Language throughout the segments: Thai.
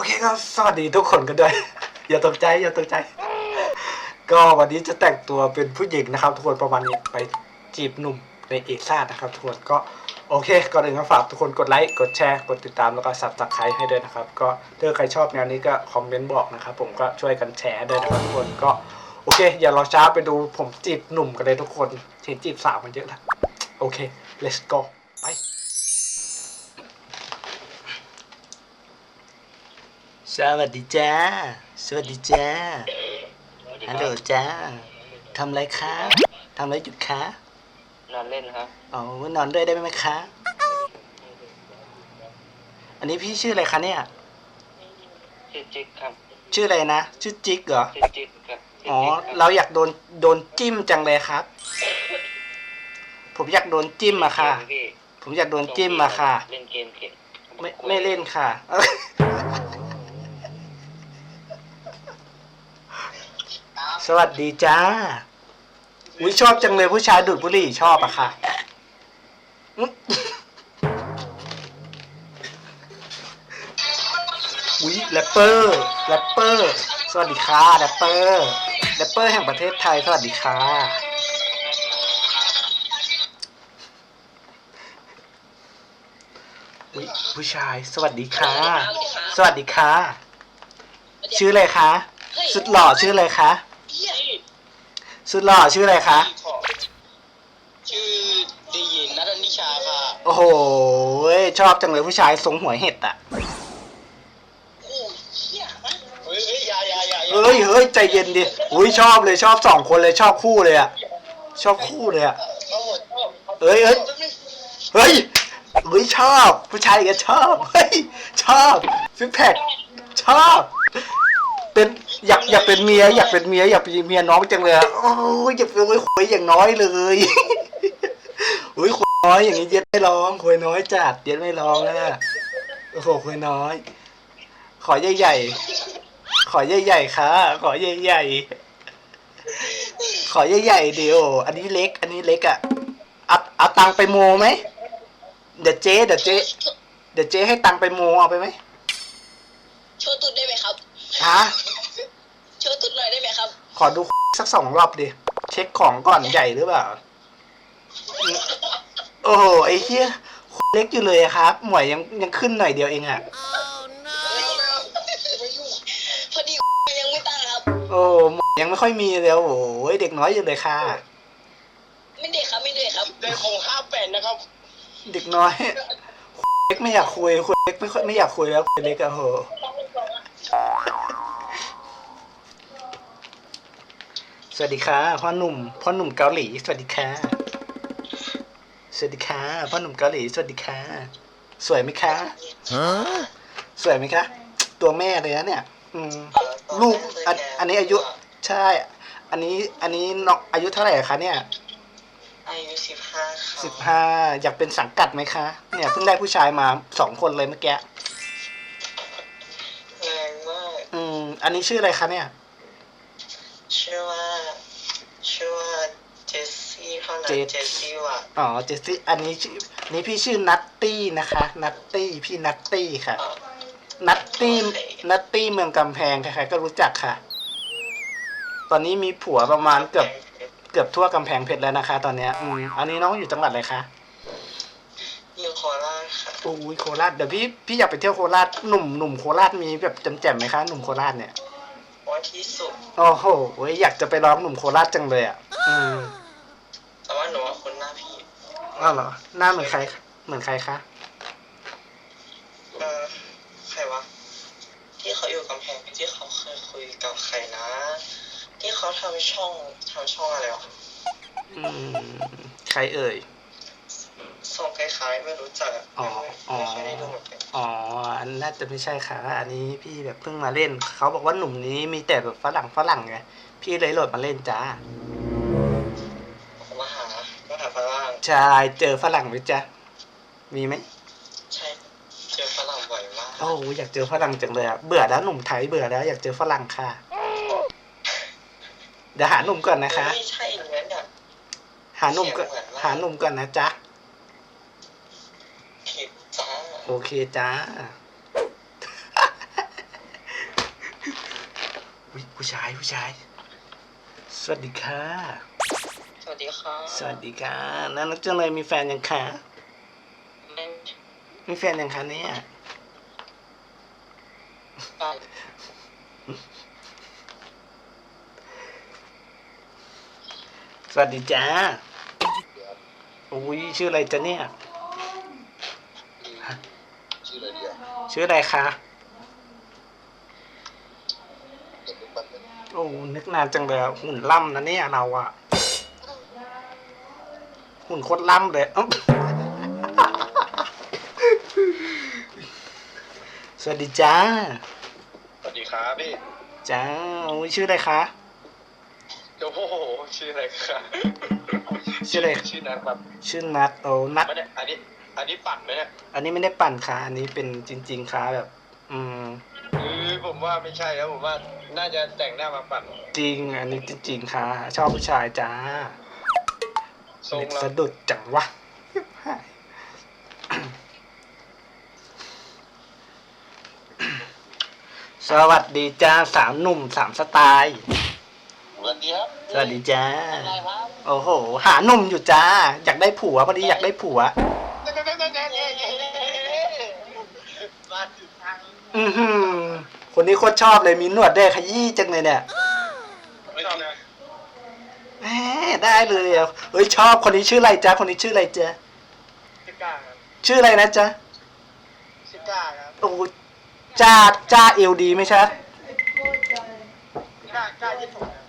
อเคครับสวัสดีทุกคนกันด้วย อย่าตกใจอย่าตกใจ ก็วันนี้จะแต่งตัวเป็นผู้หญิงนะครับ ทุกคนประมาณนี้ไปจีบหนุ่มในเอกซ่านะครับทุกคนก็โอเคก่อนอื่นก็ฝากทุกคนกดไลค์กดแชร์กดติดตามแล้วก็ซับสไครให้ด้วยนะครับ ก็ถ้าใครชอบแนวนี้ก็คอมเมนต์บอกนะครับผมก็ช่วยกันแชร์ด้วยนะครับทุกคนก็โอเค อย่ารอช้าไปดูผมจีบหนุ่มกันเลยทุกคนเห็นจีบสาวมันเยอะแล้วโอเค let's go สวัสดีจ้า สวัสดีจ้า ฮัลโหลจ้าทำไรคะทำไรจุดคะ นอนเล่นครับ อ๋อ นอนด้วยได้ไหมคะ อันนี้พี่ชื่ออะไรคะเนี่ย ชื่อจิ๊กครับ ชื่ออะไรนะ ชื่อจิ๊กเหรอ ชื่อจิ๊กครับชื่อ๋อจิ๊กคบเราอยากโดนโดนจิ้มจังเลยครับ ผมอยากโดนจิ้มอะค่ะเกมพี่ผมอยากโดนจิ้มอะค่ะ เล่นเกมเก่งไม่ไม่เล่นค่ะ สวัสดีจ้า อุ้ยชอบจังเลยผู้ชายดูดบุหรี่ชอบอะค่ะอุ๊ยอุ้ยแรปเปอร์แรปเปอร์ สวัสดีค่ะแรปเปอร์แรปเปอร์แห่งประเทศไทย สวัสดีค่ะ อุ๊ยผู้ชาย สวัสดีค่ะ สวัสดีค่ะ ชื่ออะไรคะ สุดหล่อชื่ออะไรคะ สุดหล่อชื่ออะไรคะชื่อดียินนัทนิชาค่ะโอ้โหชอบจังเลยผู้ชายทรงหัวเห็ดอะโอ้เหี้ยเฮ้ยเฮ้ยอยาอยาอยาเฮ้ยเฮ้ยใจเย็นดิอุ้ยชอบเลยชอบสองคนเลยชอบคู่เลยอะชอบคู่เลยอะ เอาหมดเอาเอ้ยเอ้ย เฮ้ยเฮ้ยชอบผู้ชายก็ชอบเฮ้ยชอบซิกแพคชอบ เป็น อยากอยากเป็นเมีย อยากเป็นเมียอยากเป็นเมียน้องจังเลยอะโอ้ยอยากเป็นคุยอย่างน้อยเลยอุ้ยคุยน้อยอย่างนี้เย็ดไม่ร้องคุยน้อยจัดเย็ดไม่ร้องนะโอ้โหคุยน้อย ขอใหญ่ๆขอใหญ่ๆค่ะขอใหญ่ๆขอใหญ่ๆเดียวอันนี้เล็ก อันนี้เล็กอะเอาเอาตังค์ไปโมไหมเดี๋ยวเจ๊เดี๋ยวเจ๊เดี๋ยวเจ๊ให้ตังค์ไปโมเอาไปไหมโชว์ตุดได้ไหมครับฮะโชว์ตุดหน่อยได้ไหมครับ ขอดูสักสองรอบดิ เช็คของก่อนใหญ่หรือเปล่า โอ้โหไอ้เหี้ยเล็กอยู่เลยอะครับ หมวยยังยังขึ้นหน่อยเดียวเองอะพอดียังไม่ตั้งครับ โอ้หมวยยังไม่ค่อยมีเลยโอ้โหเด็กน้อยอยู่เลยค่ะ ไม่เด็กครับไม่เด็กครับได้ของห้าแปดนะครับ เด็กน้อย เล็กไม่อยากคุยคุยเล็กไม่ค่อยไม่อยากคุยแล้วคุยเล็กอะโห สวัสดีค่ะพ่อหนุ่มพ่อหนุ่มเกาหลี สวัสดีค่ะสวัสดีค่ะพ่อหนุ่มเกาหลี สวัสดีค่ะสวยไหมคะสวยไหมคะ ตัวแม่เลยนะเนี่ยอืมลูกอันอันนี้อายุใช่ อันนี้อันนี้น้องอายุเท่าไหร่คะเนี่ยอายุสิบห้าค่ะสิบห้าอยากเป็นสังกัดไหมคะ เนี่ยเพิ่งได้ผู้ชายมาสองคนเลยเมื่อกี้แรงมากอืมอันนี้ชื่ออะไรคะเนี่ยชื่อว่า เท่านั้นเจสเจสซี่ว่ะอ๋อเจสซี่อันนี้ชื่ออันนี้พี่ชื่อนัตตี้นะคะ นัตตี้พี่นัตตี้ค่ะนัตตี้นัตตี้เมืองกำแพงใครๆก็รู้จักค่ะ ตอนนี้มีผัวประมาณเกือบเกือบทั่วกำแพงเพชรแล้วนะคะ ตอนเนี้ยอืมอันนี้น้องอยู่จังหวัดอะไรคะอยู่โคราชค่ะโอ้ยโคราชเดี๋ยวพี่พี่อยากไปเที่ยวโคราชหนุ่มหนุ่มโคราชมีแบบแจ่มๆไหมคะหนุ่มโคราชเนี่ย ว่าที่สุดโอ้โหเว้ยอยากจะไปร้องหนุ่มโคราชจังเลยอะอืม อ้าวเหรอ หน้าเหมือนใคร เหมือนใครคะ เออใครวะ ที่เขาอยู่กำแพงเพชรที่เขาเคยคุยกับใครนะ ที่เขาทำช่องทำช่องอะไรวะอืม ใครเอ่ยส่งคล้ายๆไม่รู้จักอะอ๋อไม่อ๋อ ไม่เคยได้ดูเหมือนกันอ๋อ อันน่าจะไม่ใช่ค่ะ อันนี้พี่แบบเพิ่งมาเล่น เขาบอกว่าหนุ่มนี้มีแต่แบบฝรั่งฝรั่งไง พี่เลยโหลดมาเล่นจ้าผมมา ฝรั่งใช่เจอฝรั่งไหมจ๊ะ มีไหมใช่เจอฝรั่งบ่อยมากโอ้อยากเจอฝรั่งจังเลยอะเบื่อแล้วหนุ่มไทยเบื่อแล้วอยากเจอฝรั่งค่ะเดี๋ยวหาหนุ่มก่อนนะคะ ไม่ใช่อย่างนั้นอะหาหนุ่มก่อนหาหนุ่มก่อนนะจ๊ะผิดจ้าโอเคจ้าอุ๊ยผู้ชายผู้ชาย สวัสดีค่ะส วัสดีค่ะ สวัสดีค่ะน่ารักจังเลยมีแฟนยังคะไม่มีแฟนยังคะเนี่ยสวัสดีจ้าอุ้ยชื่ออะไรจ๊ะเนี่ยชื่ออะไรดีชื่ออะไรคะโอ้นึกนานจังเลยหุ่นล่ำนะเนี่ยเราอะ หุ่นโคตรล่ำเลยเอ้าสวัสดีจ้า สวัสดีครับพี่จ้าอุ้ยชื่ออะไรคะ โอ้โหชื่ออะไรครับชื่ออะไร ชื่อนัทครับชื่อนัดโอ้นัดไม่ได้อันนี้ อันนี้ปั่นไหมเนี่ยอันนี้ไม่ได้ปั่นค่ะ อันนี้เป็นจริง ๆค่ะแบบ อืมเออผมว่าไม่ใช่แล้วผมว่าน่าจะแต่งหน้ามาปั่น จริง อันนี้จริงๆค่ะ ชอบผู้ชายจ้า ทรงเล็กเราสะดุดจังวะสวัสดีจ้าสามหนุ่มสามสไตล์ สวัสดีครับสวัสดีจ้า อะไรครับโอ้โห หาหนุ่มอยู่จ้า อยากได้ผัวพอดีอยากได้ผัว มาถึงทางอือหือคนนี้โคตรชอบเลยมีหนวดด้วยขยี้จังเลยเนี่ยไม่ต้องนะแหม ได้เลยอะเฮ้ยชอบคนนี้ชื่ออะไรจ๊ะคนนี้ชื่ออะไรจ๊ะชิก้าครับชื่ออะไรนะจ๊ะชิก้าครับโอ้จ้าจ้าเอวดีไหมจ๊ะก้าก้าญี่ปุ่นครั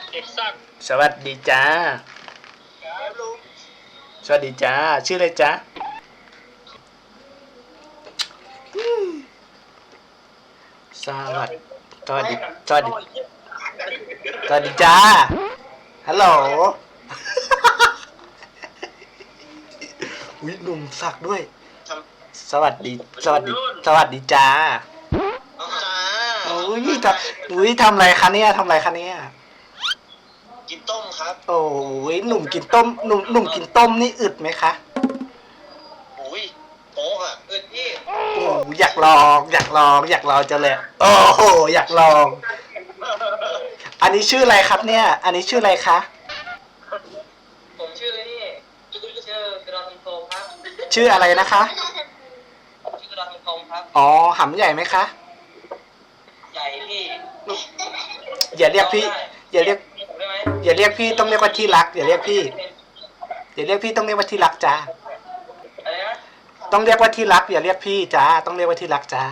บเอกซักสวัสดีจ้าครับลุงสวัสดีจ้า ชื่ออะไรจ๊ะ สวัสดีสวัสดีสวัสดีสวัสดีจ้า ฮัลโหลวิหนุ่มสักด้วยทสวัสดี สวัสดี สวัสดีจ้าำจ้าโอ้ยทำอุ้ยทำอะไรคะเนี่ยทำอะไรคะเนี่ยกินต้มครับ โอ้ยหนุ่มกินต้ม หนุ่มหนุ่มกินต้มนี่อึดไหมคะ อ้อยากลอง อยากลอง อยากลองจะเลย โอ้โห อยากลอง อันนี้ชื่ออะไรครับเนี่ย อันนี้ชื่ออะไรคะ ผมชื่อนี่ชื่อกระดอนทงครับชื่ออะไรนะคะ ชื่อกระดอนทงครับ อ๋อหำใหญ่ไหมคะ ใหญ่พี่อย่าเรียกพี่ อย่าเรียกผมได้ไหมอย่าเรียกพี่ต้องเรียกว่าที่รัก อย่าเรียกพี่ อย่าเรียกพี่ต้องเรียกว่าที่รักจ้าอะไรนะ ต้องเรียกว่าที่รักอย่าเรียกพี่จ้าต้องเรียกว่าที่รักจ้า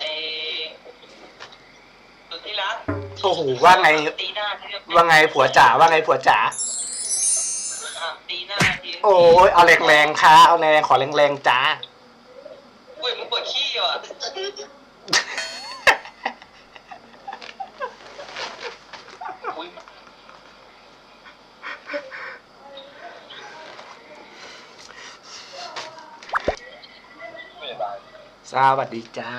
เอสุดที่รักโอ้โหว่าไงตีหน้าที่เรียกว่าไงผัวจ๋าว่าไงผัวจ๋าอะตีหน้าทีโอ้ยเอาแรงๆค่ะเอาแรงๆขอแรงๆจ้าอุ้ยมึงปวดขี้ว่ะอุ้ย ไม่ได้ สวัสดีจ้า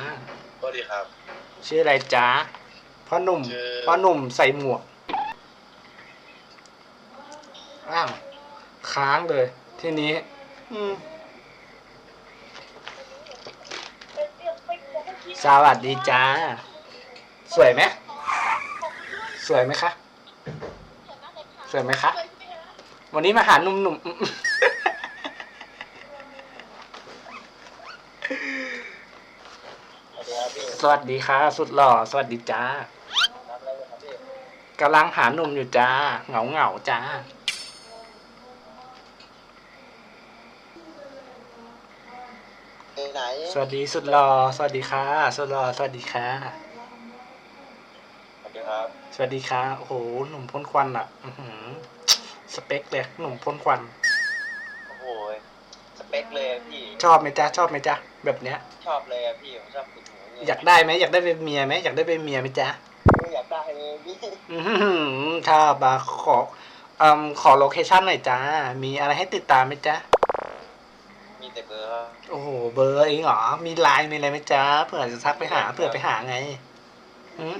สวัสดีครับ ชื่ออะไรจ้าพ่อหนุ่มชื่อ พ่อหนุ่มใส่หมวกอ้าวค้างเลย ทีนี้ อืมสวัสดีจ้าสวยไหมสวยไหมคะสวยไหมคะวันนี้มาหาหนุ่มๆอืม สวัสดีครับพี่สวัสดีค่ะ สุดหล่อ สวัสดีจ้าทำอะไรอยู่ครับพี่กำลังหาหนุ่มอยู่จ้า เหงาเหงาๆจ้าไปไหนสวัสดีสุดหล่อ สวัสดีค่ะ สุดหล่อ สวัสดีค่ะ สวัสดีครับ สวัสดีค่ะ โอ้โห หนุ่มพ่นควันอะ อือหือ สเปคเลยหนุ่มพ่นควัน โอ้โห สเปคเลยอะพี่ ชอบไหมจ้าชอบไหมจ้าแบบเนี้ย ชอบเลยอะพี่ ผมชอบคุณหนูเนี่ อยากได้ไหมอยากได้เป็นเมียไหมอยากได้เป็นเมียไหมจ้าไม่อยากได้เลยพี่อือหือถ้าบาขออืมขอโลเคชั่นหน่อยจ้า มีอะไรให้ติดตามไหมจ้ามีแต่เบอร์ครับโอ้โห เบอร์เองเหรอ มีไลน์มีอะไรไหมจ้าเผื่อจะทักไปหา เผื่อไปหาไงอืม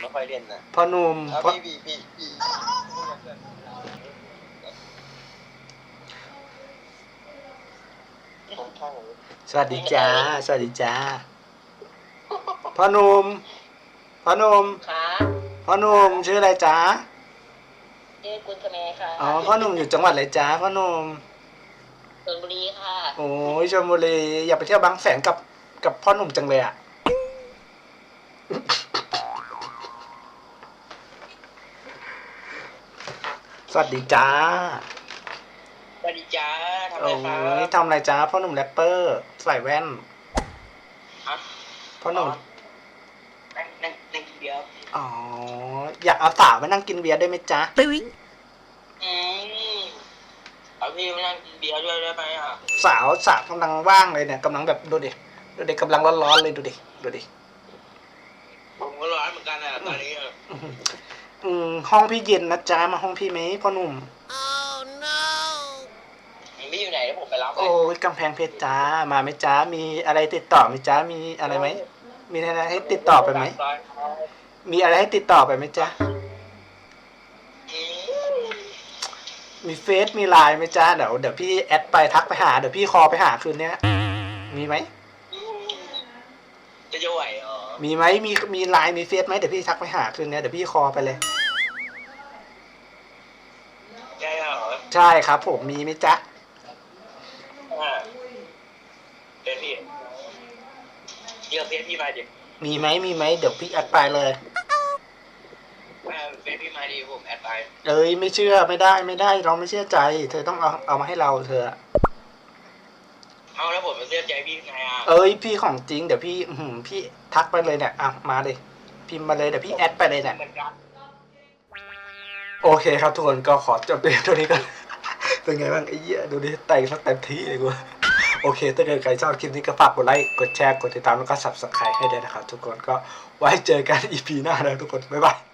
ไม่ค่อยเล่นนะพ่อหนุ่มเอาพ่อพี่พี่พี่พี่ของช่องสวัสดีจ้า สวัสดีจ้า พ่อหนุ่มพ่อหนุ่มค่ะพ่อหนุ่มชื่ออะไรจ้าชื่อกุลคเมค่ะอ๋อพ่อหนุ่มอยู่จังหวัดอะไรจ้าพ่อหนุ่มชลบุรีค่ะโอ้ยชลบุรีอยากไปเที่ยวบางแสนกับกับพ่อหนุ่มจังเลยอะสวัสดีจ้า สวัสดีจ้าทำอะไรโอ้ครัยบทำอะไรจ้าพ่อหนุ่มแรปเปอร์ใส่แว่นอะพ่อหนุ่ม นั่งนั่งนั่งกินเบียร์ อ๋อ อยากเอาสาวมานั่งกินเบียร์ได้วยไหมจ๊ะอืมเอาพี่มานั่งกินเบียร์ด้วยได้ไหมอะสาวสาวกำลังว่างเลยเนี่ยกำลังแบบดูดิ ดูดิกำลังร้อนๆเลยดูดิ ดูดิ ผมก็ร้อนเหมือนกันอะตอนนี้อะอื้อหืออืมห้องพี่เย็นนะจ๊ะ มาห้องพี่ไหมพ่อหนุ่มพี่อยู่ไหนเดี๋ยวผมไปรับเลโอ้ยยกำแพงเพชรจ้า มาไหมจ้า มีอะไรติดต่อไหมจ้า มีอะไรไหม มีอะไรให้ติดต่อไปไหม มีอะไรให้ติดต่อไปไหมจ๊ะอืมมีเฟซมีไลน์ไหมจ้าเดี๋ยวเดี๋ยวพี่แอดไปทักไปหา เดี๋ยวพี่คอไปหาคืนเนี้ย มีไหม จะจะไหวเหรอมีไหมมีมีไลน์มีเฟซไหมเดี๋ยวพี่ทักไปหาคืนเนี้ยเดี๋ยวพี่คอไปเลยได้เหรอใช่ครับ ผมมีไหมจ๊ะ อ่าเดี๋ยวพี่เดี๋ยวเฟซพี่มาดิมีไหมมีไหมเดี๋ยวพี่แอดไปเลยอ่า เฟซพี่มาดิผมแอดไปเอ้ยไม่เชื่อไม่ได้ไม่ได้ เราไม่เชื่อใจ เธอต้องเอาเอามาให้เราเธอ เอาแล้วผมจะเชื่อใจพี่ไงอะเอ้ยพี่ของจริงเดี๋ยวพี่อื้อหือพี่ทักไปเลยเนี่ยอะมาเลยพิมพ์มาเลยเดี๋ยวพี่แอดไปเลยเนี่ย เหมือนกัน โอเคครับทุกคนก็ขอจบเพียงเท่านี้กันเป็นไงบ้างไอ้เหี้ยดูดิแต่งสักเต็มที่เลยกูโอเค ถ้าเกิดใครชอบคลิปนี้ก็ฝากกดไลค์ กดแชร์ กดติดตามแล้วก็ subscribe ให้ด้วยนะครับทุกคนก็ไว้เจอกัน EP หน้านะทุกคน บ๊ายบาย